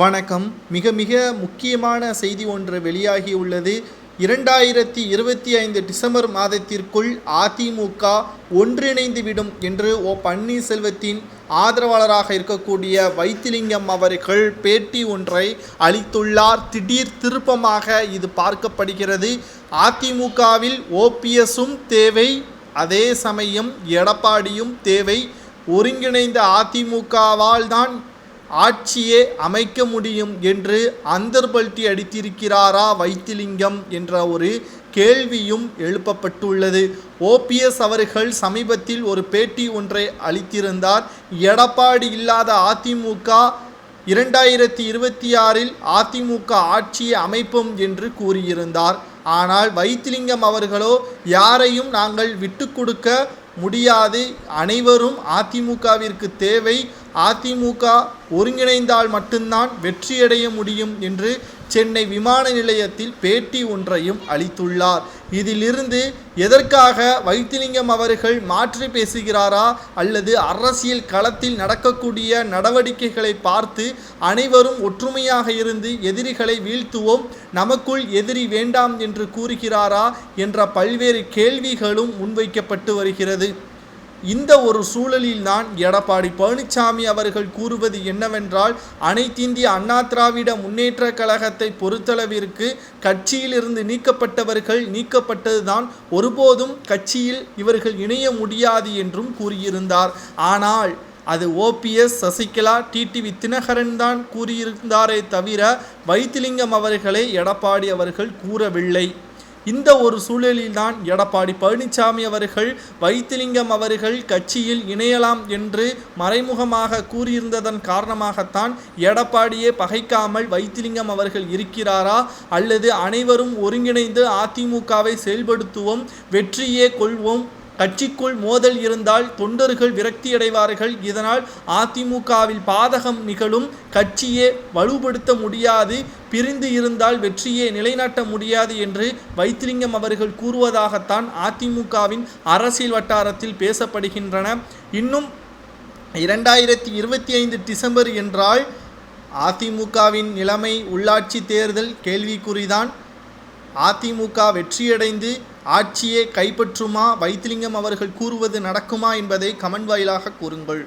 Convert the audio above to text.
வணக்கம். மிக மிக முக்கியமான செய்தி ஒன்று வெளியாகியுள்ளது. இரண்டாயிரத்தி இருபத்தி ஐந்து டிசம்பர் மாதத்திற்குள் அதிமுக ஒன்றிணைந்து விடும் என்று ஓ பன்னீர்செல்வத்தின் ஆதரவாளராக இருக்கக்கூடிய வைத்திலிங்கம் அவர்கள் பேட்டி ஒன்றை அளித்துள்ளார். திடீர் திருப்பமாக இது பார்க்கப்படுகிறது. அதிமுகவில் ஓபிஎஸும் தேவை அதே சமயம் எடப்பாடியும் தேவை. ஒருங்கிணைந்த அதிமுகவால் தான் ஆட்சியே அமைக்க முடியும் என்று அந்தர்பல்ட்டி அடித்திருக்கிறாரா வைத்திலிங்கம் என்ற ஒரு கேள்வியும் எழுப்பப்பட்டுள்ளது. ஓபிஎஸ் அவர்கள் சமீபத்தில் ஒரு பேட்டி ஒன்றை அளித்திருந்தார். எடப்பாடி இல்லாத அதிமுக இரண்டாயிரத்தி இருபத்தி ஆறில் அதிமுக ஆட்சியை அமைப்போம் என்று கூறியிருந்தார். ஆனால் வைத்திலிங்கம் அவர்களோ யாரையும் நாங்கள் விட்டு கொடுக்க முடியாது. அனைவரும் அதிமுகவிற்கு தேவை. அதிமுக ஒருங்கிணைந்தால் மட்டும்தான் வெற்றியடைய முடியும் என்று சென்னை விமான நிலையத்தில் பேட்டி ஒன்றையும் அளித்துள்ளார். இதிலிருந்து எதற்காக வைத்திலிங்கம் அவர்கள் மாற்றி பேசுகிறாரா அல்லது அரசியல் களத்தில் நடக்கக்கூடிய நடவடிக்கைகளை பார்த்து அனைவரும் ஒற்றுமையாக இருந்து எதிரிகளை வீழ்த்துவோம் நமக்குள் எதிரி வேண்டாம் என்று கூறுகிறாரா என்ற பல்வேறு கேள்விகளும் முன்வைக்கப்பட்டு வருகிறது. இந்த ஒரு சூழலில் தான் எடப்பாடி பழனிசாமி அவர்கள் கூறுவது என்னவென்றால் அனைத்திந்திய அண்ணா திராவிட முன்னேற்ற கழகத்தை பொறுத்தளவிற்கு கட்சியிலிருந்து நீக்கப்பட்டவர்கள் நீக்கப்பட்டதுதான் ஒருபோதும் கட்சியில் இவர்கள் இணைய முடியாது என்றும் கூறியிருந்தார். ஆனால் அது ஓபிஎஸ் சசிகலா டிடிவி தினகரன் தான் கூறியிருந்தாரே தவிர வைத்திலிங்கம் அவர்களை எடப்பாடி அவர்கள் கூறவில்லை. இந்த ஒரு சூழலில்தான் எடப்பாடி பழனிசாமி அவர்கள் வைத்திலிங்கம் அவர்கள் கட்சியில் இணையலாம் என்று மறைமுகமாக கூறியிருந்ததன் காரணமாகத்தான் எடப்பாடியே பகைக்காமல் வைத்திலிங்கம் அவர்கள் இருக்கிறாரா? அல்லது அனைவரும் ஒருங்கிணைந்து அதிமுகவை செயல்படுத்துவோம் வெற்றியே கொள்வோம் கட்சிக்குள் மோதல் இருந்தால் தொண்டர்கள் விரக்தியடைவார்கள். இதனால் அதிமுகவில் பாதகம் நிகழும். கட்சியே வலுப்படுத்த முடியாது. பிரிந்து இருந்தால் வெற்றியை நிலைநாட்ட முடியாது என்று வைத்திலிங்கம் அவர்கள் கூறுவதாகத்தான் அதிமுகவின் அரசியல் வட்டாரத்தில் பேசப்படுகின்றன. இன்னும் இரண்டாயிரத்தி இருபத்தி ஐந்து டிசம்பர் என்றால் அதிமுகவின் நிலைமை உள்ளாட்சி தேர்தல் கேள்விக்குறிதான். அதிமுக வெற்றியடைந்து ஆட்சியை கைப்பற்றுமா? வைத்திலிங்கம் அவர்கள் கூறுவது நடக்குமா என்பதை கமெண்ட் வாயிலாக கூறுங்கள்.